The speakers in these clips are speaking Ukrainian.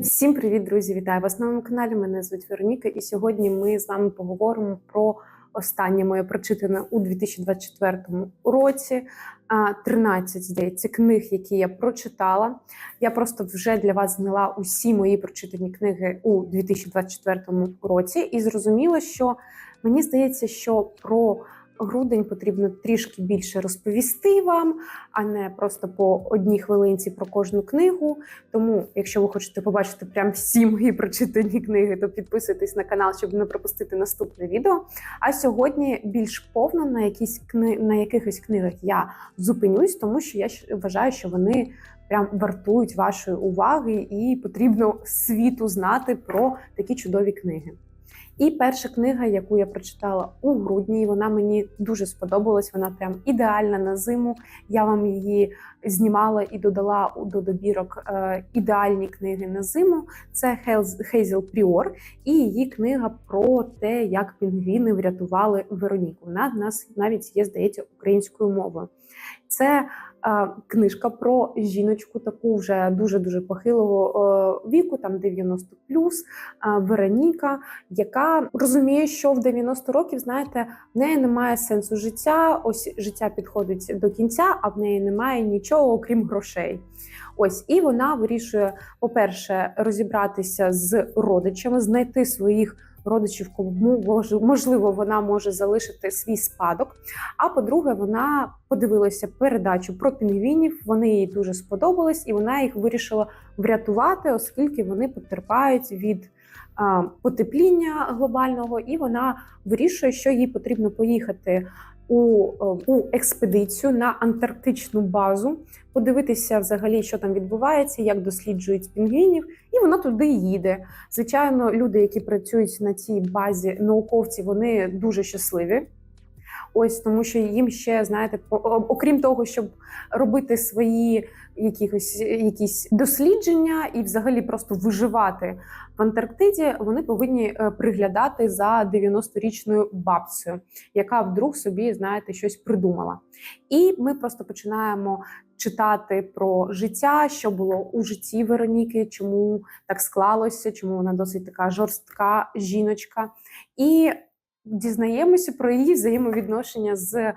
Всім привіт, друзі! Вітаю вас на моєму каналі. Мене звуть Вероніка, і сьогодні ми з вами поговоримо про останнє моє прочитане у 2024 році. 13, здається, книг, які я прочитала. Я просто вже для вас зняла усі мої прочитані книги у 2024 році, і зрозуміла, що мені здається, що про грудень потрібно трішки більше розповісти вам, а не просто по одній хвилинці про кожну книгу. Тому, якщо ви хочете побачити прям всі мої прочитані книги, то підписуйтесь на канал, щоб не пропустити наступне відео. А сьогодні більш повно на якісь кни... на якихось книгах я зупинюсь, тому що я вважаю, що вони. Прям вартують вашої уваги, і потрібно світу знати про такі чудові книги. І перша книга, яку я прочитала у грудні, вона мені дуже сподобалась. Вона прям ідеальна на зиму. Я вам її знімала і додала до добірок е, ідеальні книги на зиму. Це Хейз- Хейзел Пріор і її книга про те, як пінгвіни врятували Вероніку. Вона в нас навіть є, здається, українською мовою. Це книжка про жіночку, таку вже дуже дуже похилого е, віку, там 90 плюс, Вероніка, яка розуміє, що в 90 років, знаєте, в неї немає сенсу життя. Ось життя підходить до кінця, а в неї немає нічого, окрім грошей. Ось і вона вирішує, по-перше, розібратися з родичами, знайти своїх родичів, кому мож- можливо вона може залишити свій спадок. А по-друге, вона подивилася передачу про пінгвінів. Вони їй дуже сподобались, і вона їх вирішила врятувати, оскільки вони потерпають від потепління глобального, і вона вирішує, що їй потрібно поїхати у, е, у експедицію на антарктичну базу, подивитися взагалі, що там відбувається, як досліджують пінгвінів, і вона туди їде. Звичайно, люди, які працюють на цій базі, науковці, вони дуже щасливі. Ось тому, що їм ще знаєте, окрім того, щоб робити свої якихось якісь дослідження і взагалі просто виживати в Антарктиді, вони повинні е, приглядати за 90-річною бабцею, яка вдруг собі знаєте щось придумала. І ми просто починаємо читати про життя, що було у житті Вероніки, чому так склалося, чому вона досить така жорстка жіночка. І дізнаємося про її взаємовідношення з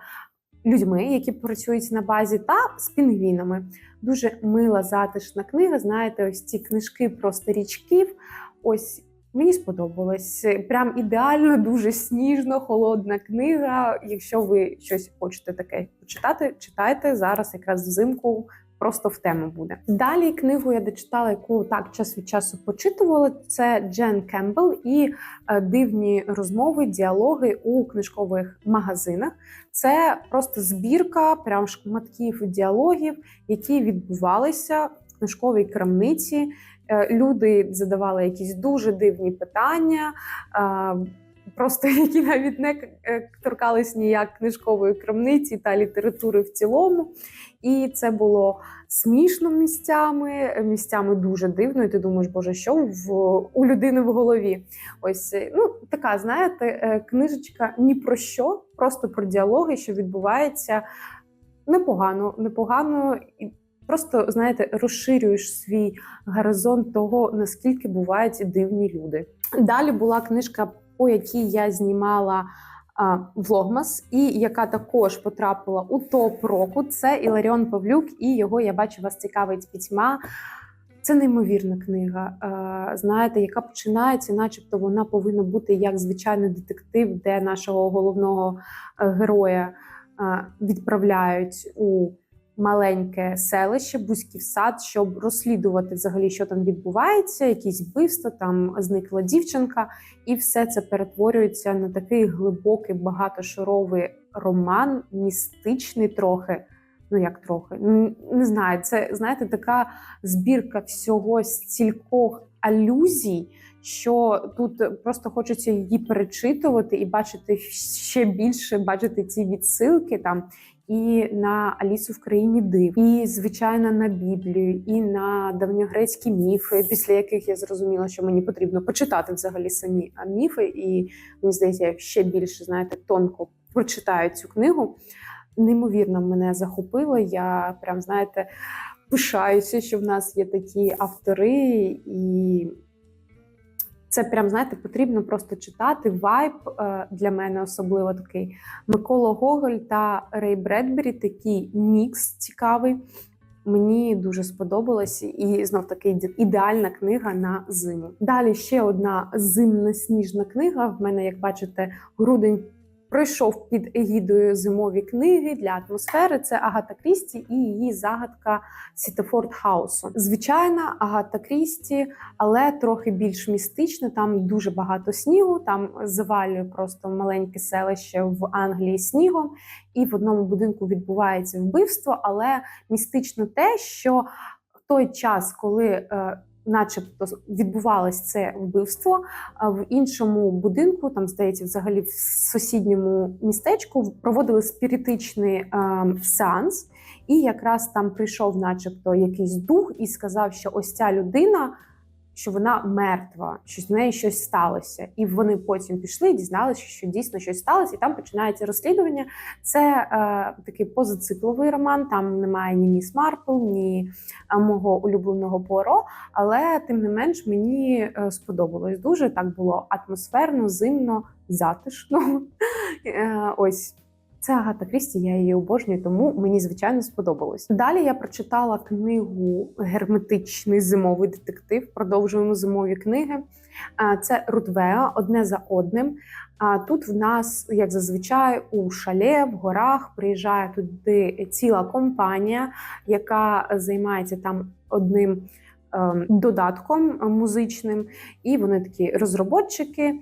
людьми, які працюють на базі, та з пінгвінами. Дуже мила, затишна книга. Знаєте, ось ці книжки про старічків. Ось мені сподобалось. Прям ідеально, дуже сніжно, холодна книга. Якщо ви щось хочете таке почитати, читайте зараз, якраз взимку. Просто в тему буде. Далі книгу я дочитала, яку так час від часу почитувала. Це Джен Кембл і е, дивні розмови, діалоги у книжкових магазинах. Це просто збірка прям шматків діалогів, які відбувалися в книжковій крамниці. Е, Люди задавали якісь дуже дивні питання. Просто які навіть не е, торкались ніяк книжкової крамниці та літератури в цілому. І це було смішно місцями, місцями дуже дивно. І ти думаєш, боже, що в у людини в голові? Ось е, ну така, знаєте, е, книжечка ні про що, просто про діалоги, що відбувається непогано, непогано. І Просто знаєте, розширюєш свій горизонт того, наскільки бувають дивні люди. Далі була книжка, по якій я знімала влогмас, і яка також потрапила у топ року. Це Іларіон Павлюк, і його я бачу вас цікавить пітьма. Це неймовірна книга. Знаєте, яка починається, начебто вона повинна бути як звичайний детектив, де нашого головного е, героя відправляють у маленьке селище, Бузьків сад, щоб розслідувати взагалі, що там відбувається, якісь вбивства, там зникла дівчинка, і все це перетворюється на такий глибокий, багатошаровий роман, містичний трохи. Ну як трохи, не знаю, це знаєте, така збірка всього стількох алюзій, що тут просто хочеться її перечитувати і бачити ще більше, бачити ці відсилки там і на Алісу в країні див, і звичайно на Біблію, і на давньогрецькі міфи, після яких я зрозуміла, що мені потрібно почитати взагалі самі міфи, і мені здається, я ще більше знаєте тонко прочитаю цю книгу. Неймовірно мене захопило. Я прям знаєте пишаюся, що в нас є такі автори, і це прям, знаєте, потрібно просто читати. Вайб е, для мене особливо такий. Микола Гоголь та Рей Бредбері такий мікс цікавий. Мені дуже сподобалось, і знов таки ідеальна книга на зиму. Далі ще одна зимна сніжна книга. В мене, як бачите, грудень пройшов під егідою зимові книги для атмосфери. Це Агата Крісті і її загадка Сітефорд Хаусу. Звичайна Агата Крісті, але трохи більш містична. Там дуже багато снігу. Там завалює просто маленьке селище в Англії снігом, і в одному будинку відбувається вбивство. Але містично те, що в той час, коли е, начебто відбувалось це вбивство. В іншому будинку, там здається, взагалі в сусідньому містечку проводили спіритичний е, сеанс, і якраз там прийшов, начебто, якийсь дух і сказав, що ось ця людина що вона мертва, що з нею щось сталося. І вони потім пішли і дізналися, що дійсно щось сталося, і там починається розслідування. Це е, такий позацикловий роман. Там немає ні міс Марпл, ні е, мого улюбленого Поро. Але тим не менш мені е, сподобалось дуже. Так було атмосферно, зимно, затишно. Е, ось. Це Агата Крісті, я її обожнюю, тому мені звичайно сподобалось. Далі я прочитала книгу Герметичний зимовий детектив. Продовжуємо зимові книги. Це Рудвеа, одне за одним. А тут в нас, як зазвичай, у шале в горах приїжджає туди ціла компанія, яка займається там одним ем, додатком музичним, і вони такі розроботчики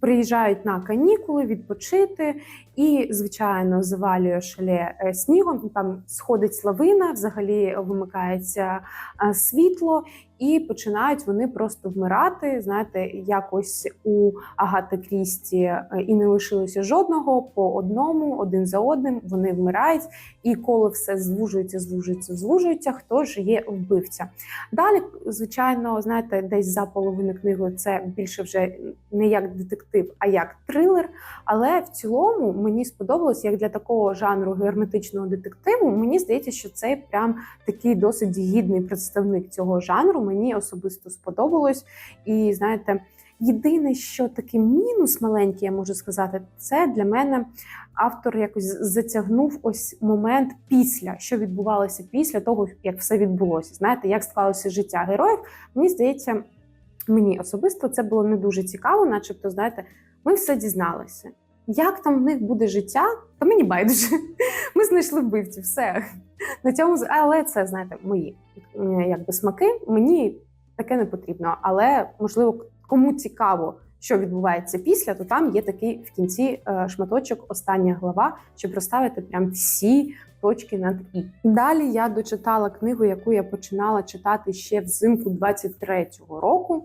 приїжджають на канікули відпочити і, звичайно, завалює шале е, снігом. Там сходить славина, взагалі вимикається е, світло, і починають вони просто вмирати. Знаєте, якось у Агати Крісті е, і не лишилося жодного по одному, один за одним. Вони вмирають, і коли все звужується, звужується, звужується, хто ж є вбивця. Далі, звичайно, знаєте, десь за половину книги це більше вже не як детектив, а як трилер. Але в цілому мені сподобалось як для такого жанру герметичного детективу. Мені здається, що це прям такий досить гідний представник цього жанру. Мені особисто сподобалось. І знаєте, єдине, що такий мінус маленький, я можу сказати, це для мене автор якось затягнув ось момент після, що відбувалося після того, як все відбулося. Знаєте, як склалося життя героїв. Мені здається, мені особисто це було не дуже цікаво, начебто, знаєте, ми все дізналися. Як там в них буде життя, то мені байдуже. Ми знайшли вбивці, все на цьому але це знаєте, мої якби смаки. Мені таке не потрібно. Але можливо, кому цікаво, що відбувається після, то там є такий в кінці е, шматочок, остання глава, щоб розставити прям всі точки над і. Далі я дочитала книгу, яку я починала читати ще взимку 23-го року.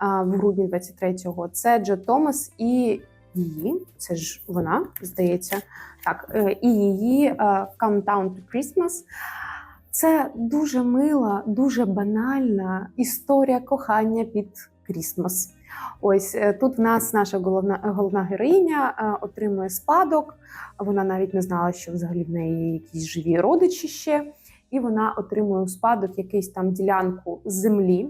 В грудні 23-го. це Джо Томас і її, це ж вона, здається, так, е, і її е, Countdown to Christmas. Це дуже мила, дуже банальна історія кохання під Крісмас. Ось е, тут в нас наша головна головна героїня отримує спадок. Вона навіть не знала, що взагалі в неї якісь живі родичі ще, і вона отримує у спадок якийсь там ділянку землі.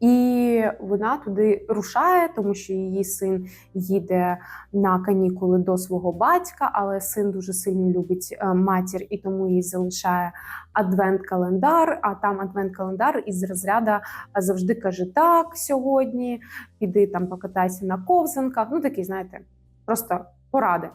І вона туди рушає, тому що її син їде на канікули до свого батька, але син дуже сильно любить е, матір і тому їй залишає адвент-календар. А там адвент-календар із розряду завжди каже: Так, сьогодні піди там покатайся на ковзанках. Ну такі, знаєте, просто поради.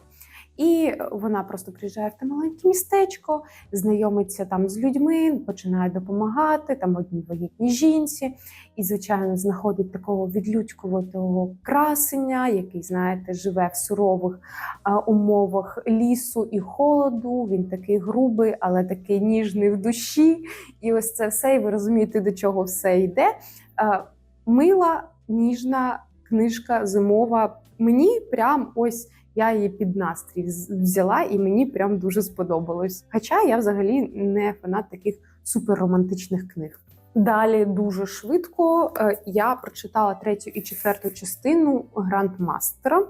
І вона просто приїжджає в те маленьке містечко, знайомиться там з людьми, починає допомагати там одній вагітній жінці, і, звичайно, знаходить такого відлюдькуватого красення, який, знаєте, живе в сурових а, умовах лісу і холоду. Він такий грубий, але такий ніжний в душі. І ось це все, і ви розумієте, до чого все йде. А, мила, ніжна книжка зимова. Мені прям ось я її під настрій взяла, і мені прям дуже сподобалось. Хоча я взагалі не фанат таких суперромантичних книг. Далі дуже швидко е, я прочитала третю і четверту частину Грандмастера.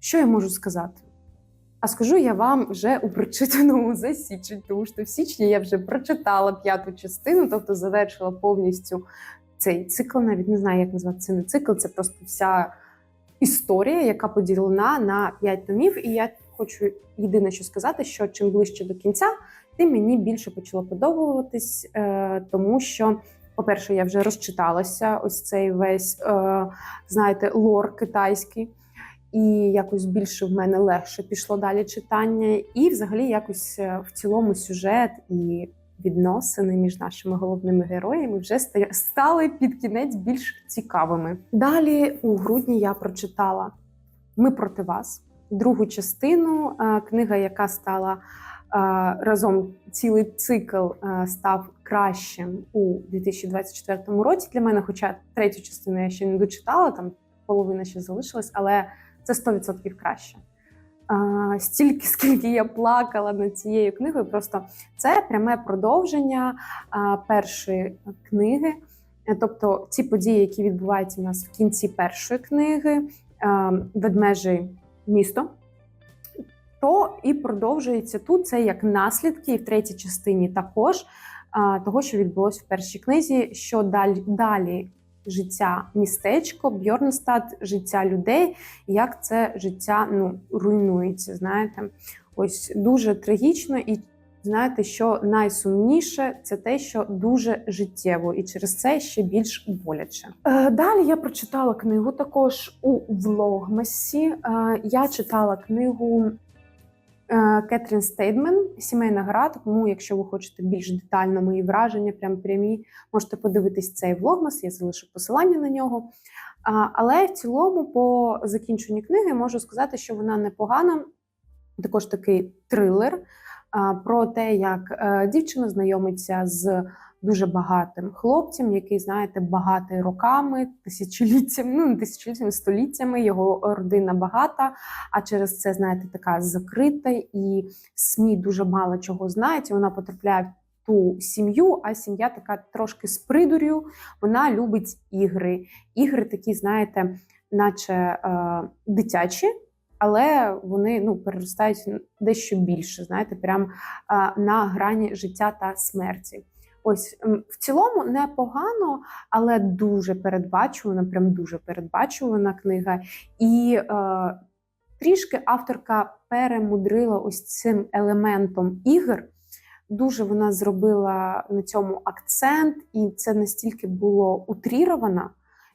Що я можу сказати? А скажу я вам вже у прочитаному за січень, тому що в січні я вже прочитала п'яту частину, тобто завершила повністю цей цикл. Навіть не знаю, як назвати це не цикл, це просто вся історія, яка поділена на п'ять томів. І я хочу єдине, що сказати, що чим ближче до кінця, тим мені більше почало подобатись, е, тому що. По-перше, я вже розчиталася ось цей весь, е, знаєте, лор китайський, і якось більше в мене легше пішло далі читання. І, взагалі, якось е, в цілому сюжет і відносини між нашими головними героями вже стали під кінець більш цікавими. Далі у грудні я прочитала Ми проти вас, другу частину, е, книга, яка стала е, разом цілий цикл е, став кращим у 2024 році для мене. Хоча третю частину я ще не дочитала, там половина ще залишилась, але це 100% краще. Стільки, скільки я плакала над цією книгою, просто це пряме продовження першої книги. Е, Тобто ці події, які відбуваються у нас в кінці першої книги, а, ведмежий місто, то і продовжується тут. Це як наслідки, і в третій частині також того, що відбулося в першій книзі, що далі, далі життя містечко, Бьорнстад, життя людей, як це життя ну, руйнується. Знаєте, ось дуже трагічно, і знаєте, що найсумніше це те, що дуже життєво, і через це ще більш боляче. Е, далі я прочитала книгу також у влогмасі. Е, я читала книгу. Е, Кетрін Стейдмен Сімейна гра. Тому, якщо ви хочете більш детально мої враження, прям прямі, можете подивитись цей влогмас, я залишу посилання на нього. Але в цілому, по закінченню книги, можу сказати, що вона непогана. Також такий трилер про те, як е, дівчина знайомиться з дуже багатим хлопцем, який, знаєте, багатий роками, тисячоліттями, ну не тисячоліттями, століттями. Його родина багата, а через це, знаєте, така закрита, і СМІ дуже мало чого знають. і Вона потрапляє в ту сім'ю, а сім'я така трошки з придур'ю. Вона любить ігри. Ігри такі, знаєте, наче е, дитячі. Але вони ну переростають дещо більше, знаєте, прям е, на грані життя та смерті. Ось в цілому непогано, але дуже передбачувана, прям дуже передбачувана книга. І е, трішки авторка перемудрила ось цим елементом ігор. Дуже вона зробила на цьому акцент, і це настільки було утріровано,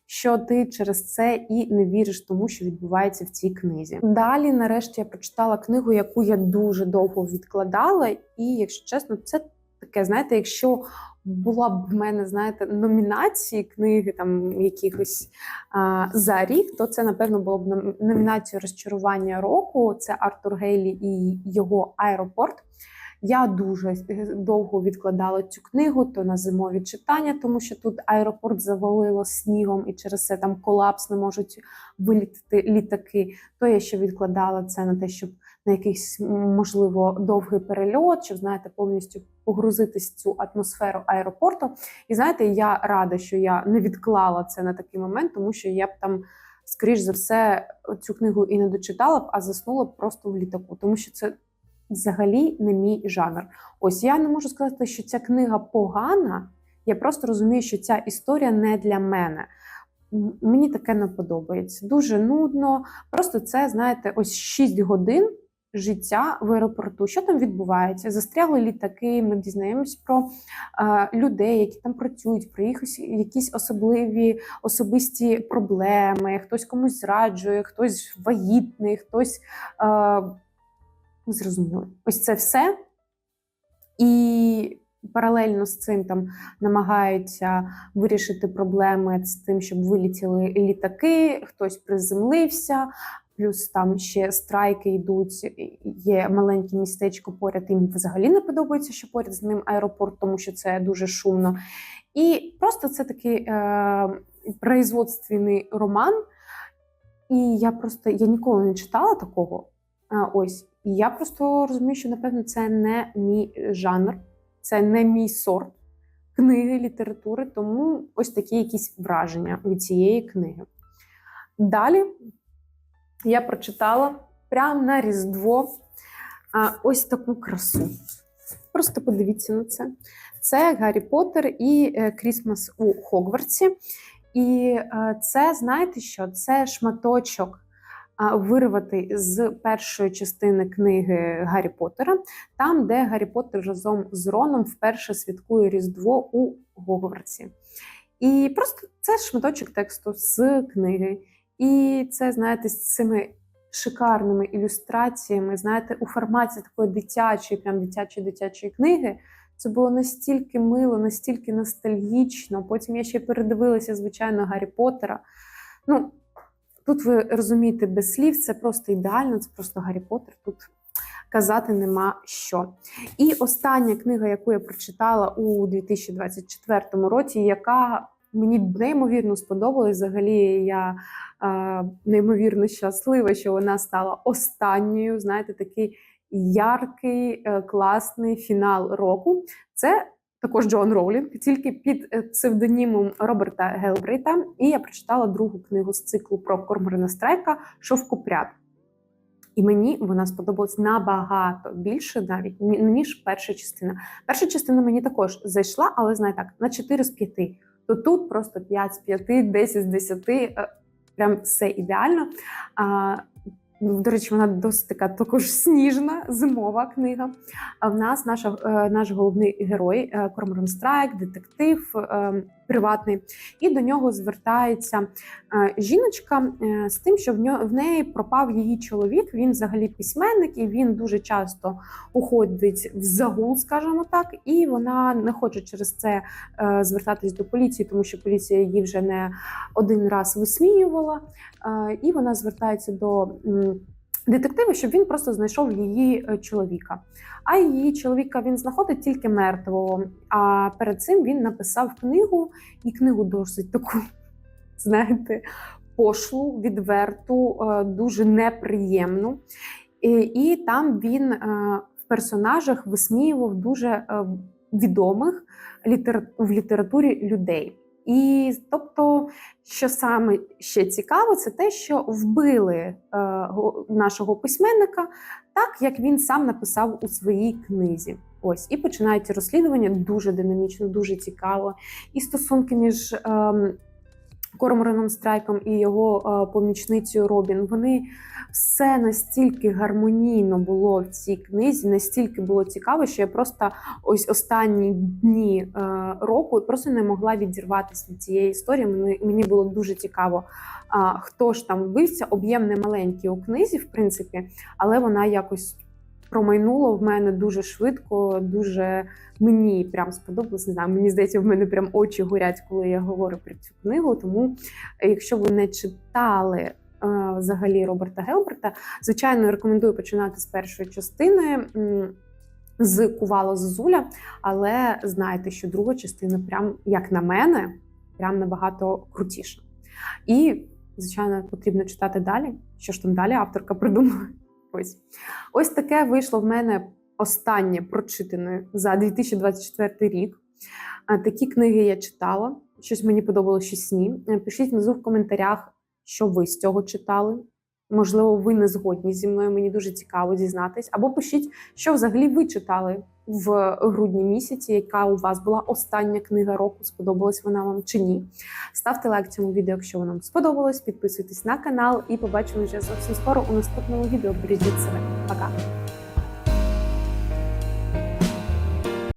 що ти через це і не віриш тому, що відбувається в цій книзі. Далі, нарешті, я прочитала книгу, яку я дуже довго відкладала, і, якщо чесно, це таке, знаєте, якщо була б в мене, знаєте, номінації книги там якихось а, за рік, то це напевно було б ном- номінацію розчарування року. Це Артур Гейлі і його аеропорт. Я дуже е, довго відкладала цю книгу, то на зимові читання, тому що тут аеропорт завалило снігом, і через це там колапс не можуть вилітати літаки. То я ще відкладала це на те, щоб на якийсь можливо довгий перельот, щоб знаєте, повністю погрузитись в цю атмосферу аеропорту. І знаєте, я рада, що я не відклала це на такий момент, тому що я б там, скоріш за все, цю книгу і не дочитала б, а заснула б просто в літаку, тому що це взагалі не мій жанр. Ось я не можу сказати, що ця книга погана. Я просто розумію, що ця історія не для мене. Мені таке не подобається. Дуже нудно. Просто це, знаєте, ось 6 годин життя в аеропорту. Що там відбувається? Застрягли літаки. Ми дізнаємось про е, людей, які там працюють, про їх якісь особливі особисті проблеми. Хтось комусь зраджує, хтось вагітний, хтось. Е, ви зрозуміли. Ось це все. І паралельно з цим там намагаються вирішити проблеми з тим, щоб вилетіли літаки, хтось приземлився, плюс там ще страйки йдуть. Є маленьке містечко поряд. Їм взагалі не подобається, що поряд з ним аеропорт, тому що це дуже шумно. І просто це такий е, производственний роман. І я просто я ніколи не читала такого. А, ось. І я просто розумію, що напевно це не мій жанр, це не мій сорт книги, літератури, тому ось такі якісь враження від цієї книги. Далі я прочитала прямо на Різдво ось таку красу. Просто подивіться на це. Це Гаррі Поттер і е, Крісмас у Хогвартсі. І е, це, знаєте що? Це шматочок вирвати з першої частини книги Гаррі Поттера, там, де Гаррі Поттер разом з Роном вперше святкує Різдво у Гогвартсі. І просто це шматочок тексту з книги. І це, знаєте, з цими шикарними ілюстраціями, знаєте, у форматі такої дитячої, прям дитячої дитячої книги. Це було настільки мило, настільки ностальгічно. Потім я ще передивилася, звичайно, Гаррі Поттера. Ну, тут ви розумієте, без слів це просто ідеально, це просто Гаррі Поттер. Тут казати нема що. І остання книга, яку я прочитала у 2024 році, яка мені неймовірно сподобалась. Взагалі, я е, неймовірно щаслива, що вона стала останньою. Знаєте, такий яркий, е, класний фінал року. Це також Джон Роулінг, тільки під е, псевдонімом Роберта Гелбрейта. І я прочитала другу книгу з циклу про Корморина Страйка Шовкопряд. І мені вона сподобалась набагато більше, навіть ніж перша частина. Перша частина мені також зайшла, але знає так, на 4 з 5. То тут просто 5 з 5, 10 з 10. е, Прям все ідеально. До речі, вона досить така також сніжна, зимова книга. А в нас наша, е, наш головний герой е, Корморан Страйк, детектив е, приватний, і до нього звертається е, жіночка е, з тим, що в неї пропав її чоловік. Він взагалі письменник, і він дуже часто уходить в загул, скажімо так, і вона не хоче через це е, звертатись до поліції, тому що поліція її вже не один раз висміювала. І вона звертається до м, детектива, щоб він просто знайшов її е, чоловіка. А її чоловіка він знаходить тільки мертвого. А перед цим він написав книгу, і книгу досить таку, знаєте, пошлу, відверту, е, дуже неприємну. І, і там він е, в персонажах висміював дуже відомих літера... в літературі людей. І тобто, що саме ще цікаво, це те, що вбили е, нашого письменника так, як він сам написав у своїй книзі. Ось і починається розслідування дуже динамічно, дуже цікаво. І стосунки між ем, Кормораном Страйком і його помічницею Робін. Вони все настільки гармонійно було в цій книзі, настільки було цікаво, що я просто ось останні дні року просто не могла відірватися від цієї історії. Мені, було дуже цікаво, хто ж там вбився. Об'єм не маленький у книзі, в принципі, але вона якось. Промайнула в мене дуже швидко, дуже мені прям сподобалось. Не знаю, мені здається, в мене прям очі горять, коли я говорю про цю книгу. Тому, е, якщо ви не читали е, взагалі Роберта Гелберта, звичайно, рекомендую починати з першої частини. З Кувало Зозуля, але знайте, що друга частина, прям як на мене, прям набагато крутіша. І, звичайно, потрібно читати далі. Що ж там далі авторка придумала? Ось ось таке вийшло в мене останнє прочитане за 2024 рік. Такі книги я читала. Щось мені подобалося, щось ні. Е, Пишіть внизу в коментарях, що ви з цього читали. Можливо, ви не згодні зі мною. Мені дуже цікаво дізнатись. Або пишіть, що взагалі ви читали в грудні місяці, яка у вас була остання книга року, сподобалась вона вам чи ні. Ставте лайк цьому відео, якщо воно вам сподобалось. Підписуйтесь на канал і побачимо вже зовсім скоро у наступному відео. Бережіть себе. Пока!